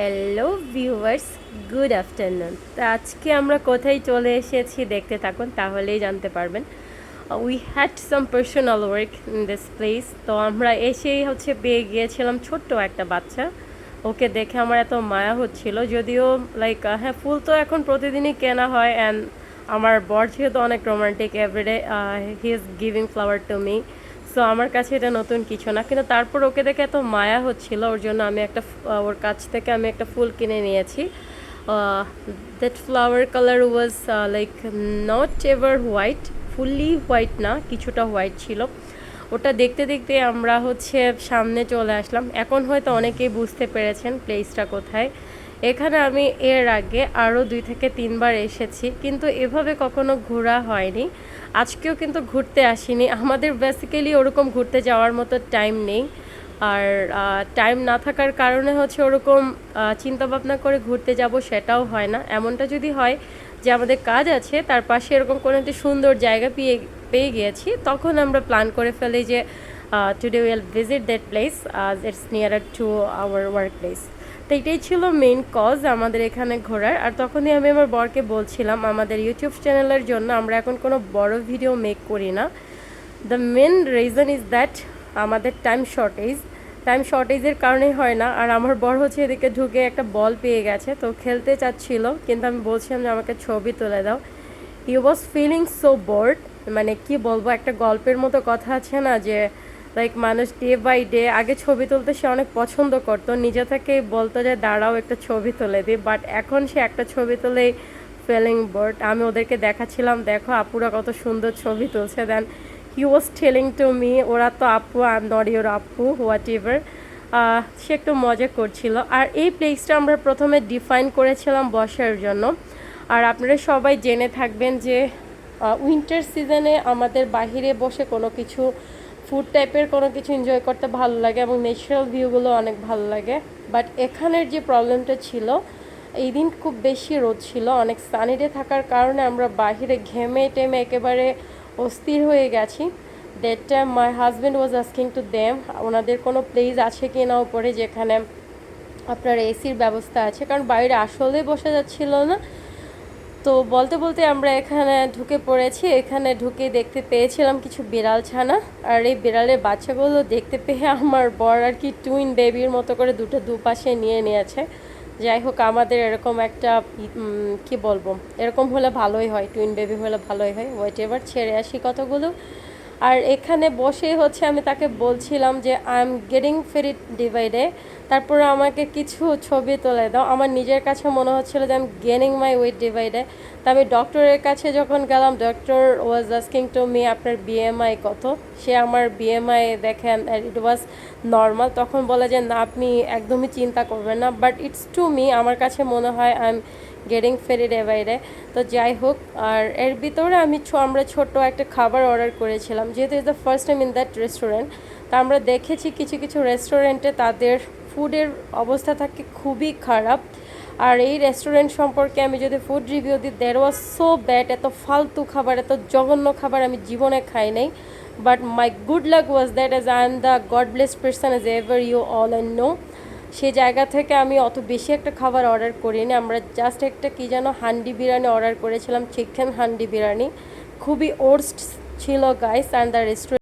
Hello viewers good afternoon তো আজকে আমরা কোথায় চলে এসেছি দেখতে থাকুন, তাহলেই জানতে পারবেন। We had some personal work in this place তো আমরা এসেই হচ্ছে পেয়ে গিয়েছিলাম ছোট্ট একটা বাচ্চা। ওকে দেখে আমার এত মায়া হচ্ছিল, যদিও লাইক হ্যাঁ ফুল তো এখন প্রতিদিনই কেনা হয় অ্যান্ড আমার বর যেহেতু অনেক romantic everyday he is giving flower to me so আমার কাছে এটা নতুন কিছু না। কিন্তু তারপর ওকে দেখে এত মায়া হচ্ছিল, ওর জন্য আমি একটা ওর কাছ থেকে আমি একটা ফুল কিনে নিয়েছি। That flower colour was like not ever white fully white না, কিছুটা হোয়াইট ছিল। ওটা দেখতে দেখতে আমরা হচ্ছে সামনে চলে আসলাম। এখন হয়তো অনেকেই বুঝতে পেরেছেন প্লেসটা কোথায়। এখানে আমি এর আগে আরও দুই থেকে তিনবার এসেছি, কিন্তু এভাবে কখনো ঘোরা হয়নি। আজকেও কিন্তু ঘুরতে আসিনি। আমাদের বেসিক্যালি ওরকম ঘুরতে যাওয়ার মতো টাইম নেই। আর টাইম না থাকার কারণে হচ্ছে ওরকম চিন্তাভাবনা করে ঘুরতে যাব সেটাও হয় না। এমনটা যদি হয় যে আমাদের কাজ আছে, তার পাশে এরকম কোনো একটি সুন্দর জায়গা পেয়ে পেয়ে গিয়েছি, তখন আমরা প্ল্যান করে ফেলি যে today will visit that place it's nearer to our work place তো এটাই ছিল মেইন কজ আমাদের এখানে ঘোরার। আর তখনই আমি আমার বরকে বলছিলাম, আমাদের ইউটিউব চ্যানেলের জন্য আমরা এখন কোনো বড় ভিডিও মেক করি না। The main reason is that আমাদের টাইম শর্টেজ টাইম শর্টেজের কারণেই হয় না। আর আমার বড় হচ্ছে এদিকে ঢুকে একটা বল পেয়ে গেছে। তো খেলতে চাচ্ছিল, কিন্তু আমি বলছিলাম যে, আমাকে ছবি তুলে দাও। You was feeling so bored মানে কি বলব, একটা গল্পের মতো কথা আছে না যে লাইক মানুষ ডে বাই ডে আগে ছবি তুলতে সে অনেক পছন্দ করতো। নিজে থেকে বলতো যে, দাঁড়াও, একটা ছবি তুলে দিই বাট এখন সে একটা ছবি তুলেই ফেলিং বোর্ড আমি ওদেরকে দেখাচ্ছিলাম, দেখো, আপুরা কত সুন্দর ছবি তুলছে। Then he was telling to me ওরা তো আপু এম নট ইউর আপু হোয়াট এভার সে একটু মজা করছিল। আর এই প্লেসটা আমরা প্রথমে ডিফাইন করেছিলাম বসার জন্য। আর আপনারা সবাই জেনে থাকবেন যে উইন্টার সিজনে আমাদের বাহিরে বসে কোনো কিছু ফুড টাইপের কোনো কিছু এনজয় করতে ভালো লাগে এবং ন্যাচারাল ভিউগুলো অনেক ভালো লাগে। বাট এখানের যে প্রবলেমটা ছিল, এই দিন খুব বেশি রোদ ছিল। অনেক সানিডে থাকার কারণে আমরা বাহিরে ঘেমে টেমে একেবারে অস্থির হয়ে গেছি। That time my husband was asking to them ওনাদের কোনো প্লেস আছে কি না উপরে যেখানে আপনার এসির ব্যবস্থা আছে? কারণ বাইরে আসলেই বসা যাচ্ছিল না। তো বলতে বলতে আমরা এখানে ঢুকে পড়েছি। এখানে ঢুকে দেখতে পেয়েছিলাম কিছু বিড়াল ছানা। আর এই বিড়ালের বাচ্চাগুলো দেখতে পেয়ে আমার বর আর কি টুইন বেবির মতো করে দুটো দুপাশে নিয়ে নিয়েছে। যাই হোক, আমাদের এরকম একটা কি বলব? এরকম হলে ভালোই হয়, টুইন বেবি হলে ভালোই হয়। ওয়েট এবার ছেড়ে আসি কতগুলো। আর এখানে বসে হচ্ছে আমি তাকে বলছিলাম যে আই এম গেটিং ফেরিট ডিভাইডে তারপরে আমাকে কিছু ছবি তুলে দাও। আমার নিজের কাছে মনে হচ্ছিল যে আমি গেনিং মাই ওয়েট ডিভাইডে তা আমি ডক্টরের কাছে যখন গেলাম doctor was asking to me আপনার বিএমআই কত? সে আমার বিএমআই দেখেন ইট ওয়াজ নর্মাল তখন বলে যে, না, আপনি একদমই চিন্তা করবেন না। বাট ইটস টু মি আমার কাছে মনে হয় I am getting free day বাইরে তো যাই হোক, আর এর ভিতরে আমি আমরা ছোট্ট একটা খাবার অর্ডার করেছিলাম। যেহেতু is the first time in that restaurant তা আমরা দেখেছি কিছু কিছু রেস্টুরেন্টে তাদের ফুডের অবস্থা থাকে খুবই খারাপ। আর এই রেস্টুরেন্ট সম্পর্কে আমি যদি ফুড রিভিউ দিই দের ওয়াজ সো ব্যাড এত ফালতু খাবার, এত জঘন্য খাবার আমি জীবনে খাই নাই। But my good luck was that as I am the god bless person as ever you all and know সেই জায়গা থেকে আমি অত বেশি একটা খাবার অর্ডার করিনি। আমরা জাস্ট একটা কী যেন হান্ডি বিরিয়ানি অর্ডার করেছিলাম চিকেন হান্ডি বিরিয়ানি। খুবই ওর্স্ট ছিল গাইস অ্যান্ড দ্য রেস্টুরেন্ট